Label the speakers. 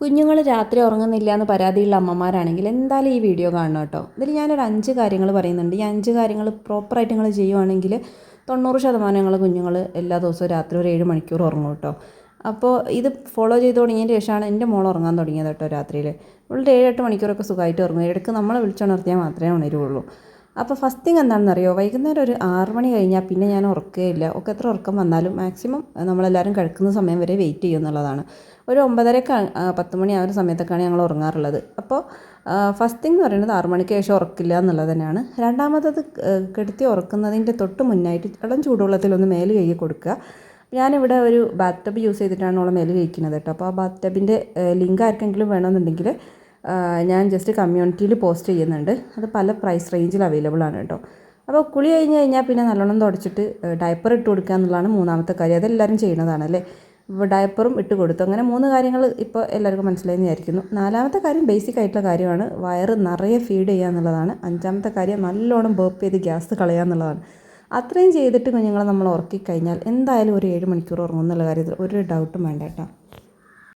Speaker 1: കുഞ്ഞുങ്ങൾ രാത്രി ഉറങ്ങുന്നില്ല എന്ന് പരാതിയുള്ള അമ്മമാരാണെങ്കിൽ എന്തായാലും ഈ വീഡിയോ കാണണം കേട്ടോ. ഇതിൽ ഞാനൊരു അഞ്ച് കാര്യങ്ങൾ പറയുന്നുണ്ട്. ഈ അഞ്ച് കാര്യങ്ങൾ പ്രോപ്പറായിട്ട് നിങ്ങൾ ചെയ്യുവാണെങ്കിൽ തൊണ്ണൂറ് ശതമാനം ഞങ്ങൾ കുഞ്ഞുങ്ങൾ എല്ലാ ദിവസവും രാത്രി ഒരു ഏഴ് മണിക്കൂർ ഉറങ്ങും കേട്ടോ. അപ്പോൾ ഇത് ഫോളോ ചെയ്ത് തുടങ്ങിയതിന് ശേഷമാണ് എന്റെ മോൾ ഉറങ്ങാൻ തുടങ്ങിയത് കേട്ടോ രാത്രിയിൽ ഇവളുടെ എട്ട് മണിക്കൂറൊക്കെ സുഖമായിട്ട് ഉറങ്ങും. ഇടയ്ക്ക് നമ്മളെ വിളിച്ചുണർത്തിയാൽ മാത്രമേ ഉണരുള്ളൂ. അപ്പോൾ ഫസ്റ്റ് തിങ് എന്താണെന്നറിയോ? വൈകുന്നേരം ഒരു ആറ് മണി കഴിഞ്ഞാൽ പിന്നെ ഞാൻ ഉറക്കുകയില്ല. ഒക്കെ എത്ര ഉറക്കം വന്നാലും മാക്സിമം നമ്മളെല്ലാവരും കഴിക്കുന്ന സമയം വരെ വെയിറ്റ് ചെയ്യും എന്നുള്ളതാണ്. ഒരു ഒമ്പതരക്ക് പത്ത് മണി ആ ഒരു സമയത്തൊക്കെയാണ് ഞങ്ങൾ ഉറങ്ങാറുള്ളത്. അപ്പോൾ ഫസ്റ്റ് തിങ് എന്ന് പറയുന്നത് ആറ് മണിക്ക് ശേഷം ഉറക്കില്ല എന്നുള്ളത് തന്നെയാണ്. രണ്ടാമത്തത് കെടുത്തി ഉറക്കുന്നതിന്റെ തൊട്ട് മുന്നായിട്ട് ഇളം ചൂടുവെള്ളത്തിലൊന്ന് മേൽ കഴുകി കൊടുക്കുക. ഞാനിവിടെ ഒരു ബാത്ത് ടബ് യൂസ് ചെയ്തിട്ടാണ് ഓളെ മേൽ കഴിക്കുന്നത് കേട്ടോ. അപ്പോൾ ആ ബാത്ത് ടബിന്റെ ലിങ്ക് ആർക്കെങ്കിലും വേണമെന്നുണ്ടെങ്കിൽ ഞാൻ ജസ്റ്റ് കമ്മ്യൂണിറ്റിയിൽ പോസ്റ്റ് ചെയ്യുന്നുണ്ട്. അത് പല പ്രൈസ് റേഞ്ചിൽ അവൈലബിൾ ആണ് കേട്ടോ അപ്പോൾ കുളി കഴിഞ്ഞ് കഴിഞ്ഞാൽ പിന്നെ നല്ലോണം തുടച്ചിട്ട് ഡയപ്പർ ഇട്ട് കൊടുക്കുക എന്നുള്ളതാണ് മൂന്നാമത്തെ കാര്യം. അതെല്ലാവരും ചെയ്യുന്നതാണ് അല്ലേ ഡയപ്പറും ഇട്ട് കൊടുത്തു. അങ്ങനെ മൂന്ന് കാര്യങ്ങൾ ഇപ്പോൾ എല്ലാവർക്കും മനസ്സിലായെന്ന് വിചാരിക്കുന്നു. നാലാമത്തെ കാര്യം ബേസിക് ആയിട്ടുള്ള കാര്യമാണ്. വയറ് നിറയെ ഫീഡ് ചെയ്യുക എന്നുള്ളതാണ്. അഞ്ചാമത്തെ കാര്യം നല്ലോണം ബേപ്പ് ചെയ്ത് ഗ്യാസ് കളയുക എന്നുള്ളതാണ്. അത്രയും ചെയ്തിട്ട് കുഞ്ഞുങ്ങളെ നമ്മൾ ഉറക്കി കഴിഞ്ഞാൽ എന്തായാലും ഒരു ഏഴ് മണിക്കൂർ ഉറങ്ങും എന്നുള്ള കാര്യത്തിൽ ഒരു ഡൗട്ടും വേണ്ട കേട്ടോ